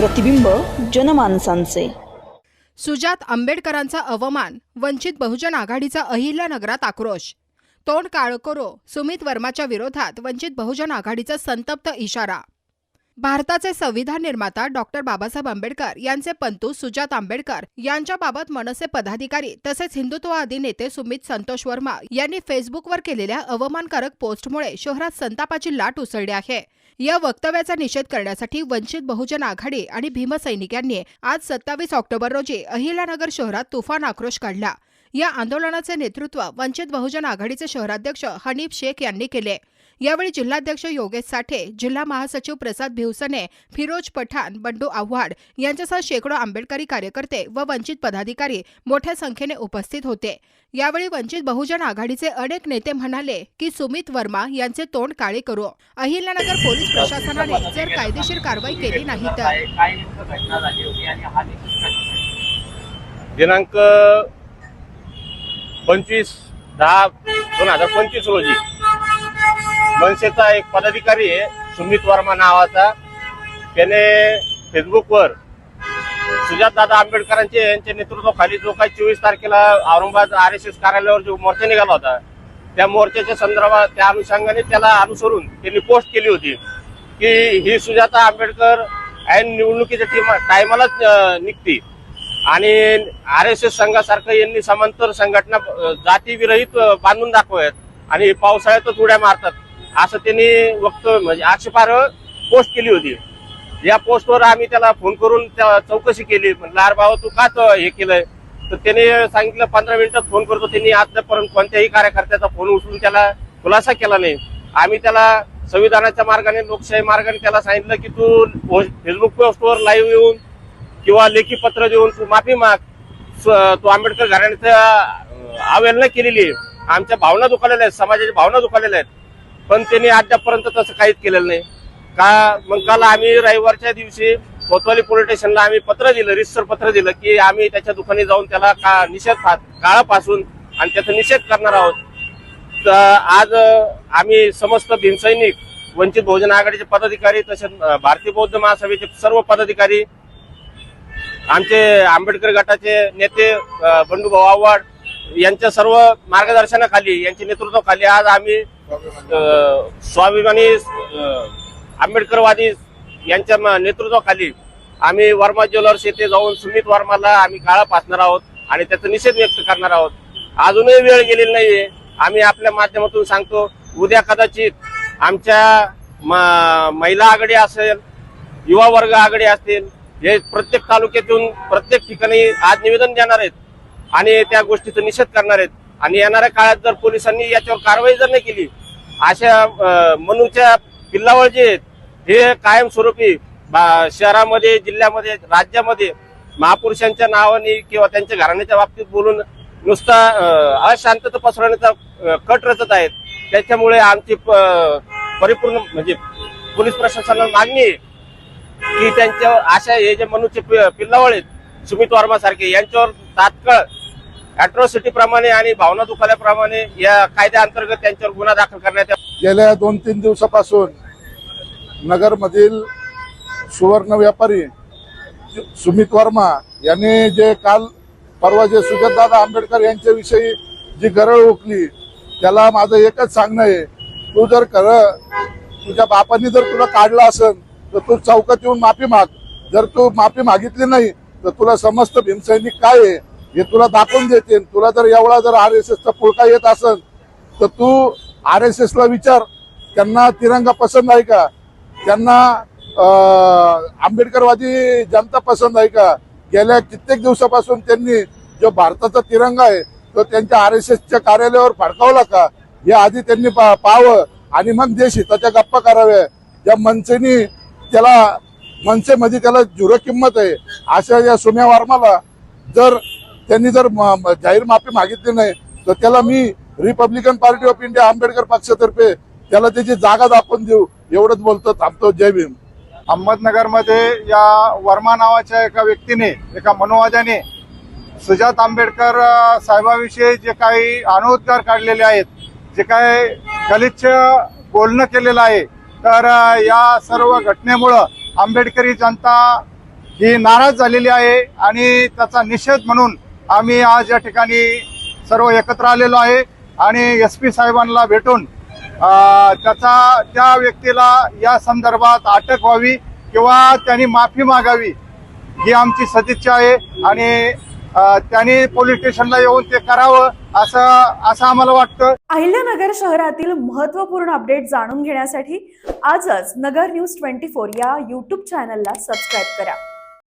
प्रतिबिंब जनमानसांचे. सुजात आंबेडकरांचा अवमान वंचित बहुजन आघाडीचा अहिल्यानगरात आक्रोश. तोंड काळ करो सुमित वर्माच्या विरोधात वंचित बहुजन आघाडीचा संतप्त इशारा. भारताचे संविधान निर्माता डॉक्टर बाबासाहेब आंबेडकर यांचे पंतू सुजात आंबेडकर यांच्याबाबत मनसे पदाधिकारी तसेच हिंदुत्ववादी नेते सुमित संतोष वर्मा यांनी फेसबुकवर केलेल्या अवमानकारक पोस्टमुळे शहरात संतापाची लाट उसळली आहे. या वक्तव्याचा निषेध करण्यासाठी वंचित बहुजन आघाडी आणि भीमसैनिकांनी आज सत्तावीस ऑक्टोबर रोजी अहिल्यानगर शहरात तुफान आक्रोश काढला. या आंदोलनाचे नेतृत्व वंचित बहुजन आघाडीचे शहराध्यक्ष हनीफ शेख यांनी केले. यावेळी जिल्हाध्यक्ष योगेश साठे जिल्हा महासचिव प्रसाद भिवसने फिरोज पठाण बंडू आव्हाड यांच्यासह शेकडो आंबेडकरी कार्यकर्ते व वंचित पदाधिकारी मोठ्या संख्येने उपस्थित होते. यावेळी वंचित बहुजन आघाडीचे अनेक नेते म्हणाले की सुमित वर्मा यांचे तोंड काळे करू. अहिल्यानगर पोलीस प्रशासनाने जर कायदेशीर कारवाई केली नाही तर? दिनांक पंचवीस दहा दोन हजार पंचवीस रोजी मनसेचा एक पदाधिकारी आहे सुमित वर्मा नावाचा. त्याने फेसबुकवर सुजातदादा आंबेडकरांचे यांच्या नेतृत्वाखाली जो काही चोवीस तारखेला औरंगाबाद आर एस एस कार्यालयावर जो मोर्चा निघाला होता त्या मोर्चाच्या संदर्भात त्या अनुषंगाने त्याला अनुसरून त्यांनी पोस्ट केली होती की ही सुजाता आंबेडकर ऐन निवडणुकीच्या टीम टायमालाच निघते. आणि आर एस एस संघासारखं यांनी समांतर संघटना जातीविरहित बांधून दाखवत आणि पावसाळ्यातच उड्या मारतात. असं त्यांनी वक्तव्य म्हणजे आक्षेपार्ह पोस्ट केली होती. या पोस्टवर आम्ही त्याला फोन करून त्या चौकशी केली. म्हटलं अरे बाबा तू का हे केलंय? तर त्याने सांगितलं पंधरा मिनिटात फोन करतो. त्यांनी आतापर्यंत कोणत्याही कार्यकर्त्याचा फोन उचलून त्याला खुलासा केला नाही. आम्ही त्याला संविधानाच्या मार्गाने लोकशाही मार्गाने त्याला सांगितलं की तू फेसबुक पोस्टवर लाईव्ह येऊन किंवा लेखी पत्र देऊन तू माफी माग. तू आंबेडकर घराण्याचं अवहेलना केलेली आहे. आमच्या भावना दुखावलेल्या आहेत समाजाच्या भावना दुखावलेल्या आहेत. पण त्यांनी अद्यापर्यंत तसं काहीच केलेलं नाही. का मग काल आम्ही रविवारच्या दिवशी कोतवाली पोलीस स्टेशनला आम्ही पत्र दिलं रिस्टर पत्र दिलं की आम्ही त्याच्या दुकानी जाऊन त्याला का निषेध काळापासून आणि त्याचा निषेध करणार आहोत. तर आज आम्ही समस्त भीमसैनिक वंचित बहुजन आघाडीचे पदाधिकारी तसेच भारतीय बौद्ध महासभेचे सर्व पदाधिकारी आमचे आंबेडकर गटाचे नेते अ, बंडूभाऊ आव्हाड यांच्या सर्व मार्गदर्शनाखाली यांच्या नेतृत्वाखाली आज आम्ही स्वाभिमानी आंबेडकरवादी यांच्या म- नेतृत्वाखाली आम्ही वर्मा ज्वेलर्स येथे जाऊन सुमित वर्माला आम्ही काळा पासणार आहोत आणि त्याचा निषेध व्यक्त करणार आहोत. अजूनही वेळ गेलेली नाहीये. आम्ही आपल्या माध्यमातून सांगतो उद्या कदाचित आमच्या म- महिला आघाडी असेल युवा वर्ग आघाडी असतील हे प्रत्येक तालुक्यातून प्रत्येक ठिकाणी आज निवेदन देणार आहेत आणि त्या गोष्टीचा निषेध करणार आहेत. आणि येणाऱ्या काळात जर पोलिसांनी याच्यावर कारवाई जर नाही केली अशा मनूच्या पिल्लावळ जे आहेत हे कायमस्वरूपी बा- शहरामध्ये जिल्ह्यामध्ये राज्यामध्ये महापुरुषांच्या नावाने किंवा त्यांच्या घराण्याच्या बाबतीत बोलून नुसता अशांतता पसरवण्याचा कट रचत आहेत. त्याच्यामुळे आमची प- परिपूर्ण म्हणजे पोलीस प्रशासनाला मागणी आहे की त्यांच्या अशा हे जे मनूचे पि- पिल्लावळ आहेत सुमित वर्मा सारखे यांच्यावर तात्काळ अॅट्रॉसिटी प्रमाणे आणि भावना दुखाल्याप्रमाणे या कायद्याअंतर्गत त्यांच्यावर गुन्हा दाखल करण्यात गेल्या दोन तीन दिवसापासून नगरमधील सुवर्ण व्यापारी सुमित वर्मा यांनी जे काल परवा जे सुगतदादा आंबेडकर यांच्याविषयी जी गरळ ओकली त्याला माझं एकच सांगणं आहे तू जर कर तुझ्या बापांनी जर तुला काढलं असेल तर तू चौकात येऊन माफी माग. जर तू माफी मागितली नाही तर तुला समस्त भीमसैनिक काय आहे? हे तुला दाखवून देते. तुला जर एवढा जर आर एस एसचा पुळका येत असेल तर तू आर एस एसला विचार. त्यांना तिरंगा पसंत आहे का? त्यांना आंबेडकरवादी जनता पसंत आहे का? गेल्या कित्येक दिवसापासून त्यांनी जो भारताचा तिरंगा आहे तो त्यांच्या आर एस एसच्या कार्यालयावर फडकावला का? हे आधी त्यांनी पा- पाहावं. आणि मग देश हिताच्या गप्पा कराव्या. ज्या मनसेनी त्याला मनसेमध्ये त्याला झुरो किंमत आहे. अशा या सोम्या वर्माला जर त्यांनी जर म- जाहीर माफी मागितली नाही तर त्याला मी Republican Party of India Ambedkar पक्षातर्फे त्याला त्याची जागा दाखवून देऊ एवढंच बोलतो थांबतो. जय भीम. अहमदनगरमध्ये या वर्मा नावाच्या एका व्यक्तीने एका मनोवाद्याने सुजात आंबेडकर साहेबाविषयी जे काही अनुद्गार काढलेले आहेत जे काही गलिच्छ बोलणं केलेलं आहे तर या सर्व घटनेमुळं आंबेडकरी जनता ही नाराज झालेली आहे आणि त्याचा निषेध म्हणून आम्ही आज या ठिकाणी सर्व एकत्र आलेलो आहे आणि एस पी साहेबांना भेटून त्याचा त्या व्यक्तीला या संदर्भात अटक व्हावी किंवा त्यांनी माफी मागावी ही आमची सदिच्छा आहे आणि त्यांनी पोलीस स्टेशनला येऊन ते करावं असं असं आम्हाला वाटतं. अहिल्यानगर शहरातील महत्त्वपूर्ण अपडेट जाणून घेण्यासाठी आजच नगर न्यूज ट्वेंटी फोर या यूट्यूब चॅनलला सबस्क्राईब करा.